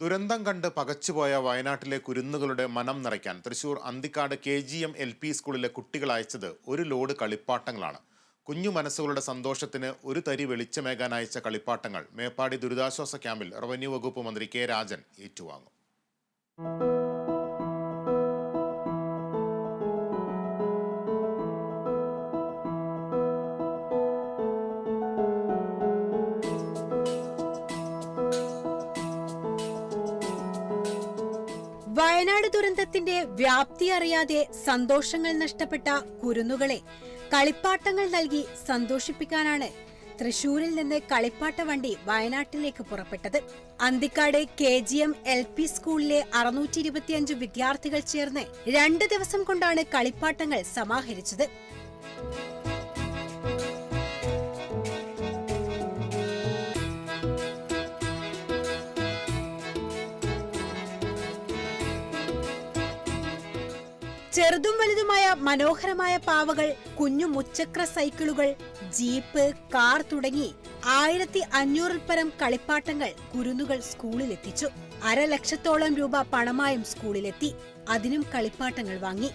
ദുരന്തം കണ്ട് പകച്ചുപോയ വയനാട്ടിലെ കുരുന്നുകളുടെ മനം നിറയ്ക്കാൻ Thrissur Anthikad K G M L P സ്കൂളിലെ കുട്ടികൾ അയച്ചത് ഒരു ലോഡ് കളിപ്പാട്ടങ്ങളാണ്. കുഞ്ഞു മനസ്സുകളുടെ സന്തോഷത്തിന് ഒരു തരി വെളിച്ചമേകാൻ അയച്ച കളിപ്പാട്ടങ്ങൾ മേപ്പാടി ദുരിതാശ്വാസ ക്യാമ്പിൽ റവന്യൂ വകുപ്പ് മന്ത്രി കെ രാജൻ ഏറ്റുവാങ്ങും. വയനാട് ദുരന്തത്തിന്റെ വ്യാപ്തി അറിയാതെ സന്തോഷങ്ങൾ നഷ്ടപ്പെട്ട കുരുന്നുകളെ കളിപ്പാട്ടങ്ങൾ നൽകി സന്തോഷിപ്പിക്കാനാണ് തൃശൂരിൽ നിന്ന് കളിപ്പാട്ട വണ്ടി വയനാട്ടിലേക്ക് പുറപ്പെട്ടത്. Anthikad K G M L P സ്കൂളിലെ അറുന്നൂറ്റി ഇരുപത്തിയഞ്ച് വിദ്യാർത്ഥികൾ ചേർന്ന് രണ്ട് ദിവസം കൊണ്ടാണ് കളിപ്പാട്ടങ്ങൾ സമാഹരിച്ചത്. ചെറുതും വലുതുമായ മനോഹരമായ പാവകൾ കുഞ്ഞു മുച്ചക്ര സൈക്കിളുകൾ ജീപ്പ് കാർ തുടങ്ങി ആയിരത്തി അഞ്ഞൂറിൽ പരം കളിപ്പാട്ടങ്ങൾ കുരുന്നുകൾ സ്കൂളിലെത്തിച്ചു. അരലക്ഷത്തോളം രൂപ പണമായും സ്കൂളിലെത്തി. അതിനും കളിപ്പാട്ടങ്ങൾ വാങ്ങി.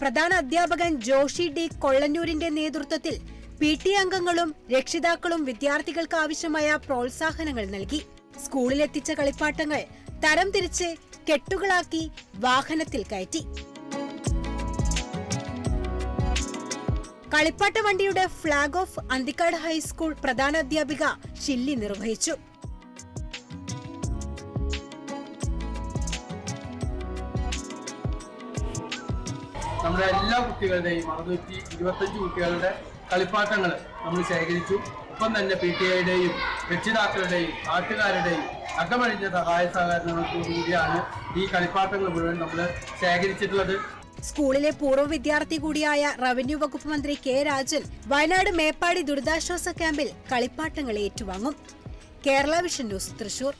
പ്രധാന അധ്യാപകൻ ജോഷി ഡി കൊള്ളന്നൂരിന്റെ നേതൃത്വത്തിൽ പി ടി അംഗങ്ങളും രക്ഷിതാക്കളും വിദ്യാർത്ഥികൾക്ക് ആവശ്യമായ പ്രോത്സാഹനങ്ങൾ നൽകി. സ്കൂളിലെത്തിച്ച കളിപ്പാട്ടങ്ങൾ തരം തിരിച്ച് കെട്ടുകളാക്കി വാഹനത്തിൽ കയറ്റി. കളിപ്പാട്ട വണ്ടിയുടെ ഫ്ളാഗ് ഓഫ് അന്തിക്കാട് ഹൈസ്കൂൾ പ്രധാന അധ്യാപിക ഷില്ലി നിർവഹിച്ചു. നമ്മുടെ എല്ലാ കുട്ടികളുടെയും അറുന്നൂറ്റി ഇരുപത്തഞ്ച് കുട്ടികളുടെ കളിപ്പാട്ടങ്ങൾ നമ്മൾ ശേഖരിച്ചു. ഒപ്പം തന്നെ പി ടി ഐയുടെയും രക്ഷിതാക്കളുടെയും നാട്ടുകാരുടെയും അകമഴിഞ്ഞ സഹായ സഹകരണങ്ങളോടുകൂടിയാണ് ഈ കളിപ്പാട്ടങ്ങൾ മുഴുവൻ നമ്മൾ ശേഖരിച്ചിട്ടുള്ളത്. സ്കൂളിലെ പൂർവ വിദ്യാർത്ഥി കൂടിയായ റവന്യൂ വകുപ്പ് മന്ത്രി കെ രാജൻ വയനാട് മേപ്പാടി ദുരിതാശ്വാസ ക്യാമ്പിൽ കളിപ്പാട്ടങ്ങൾ ഏറ്റുവാങ്ങും. Kerala vision news Thrissur.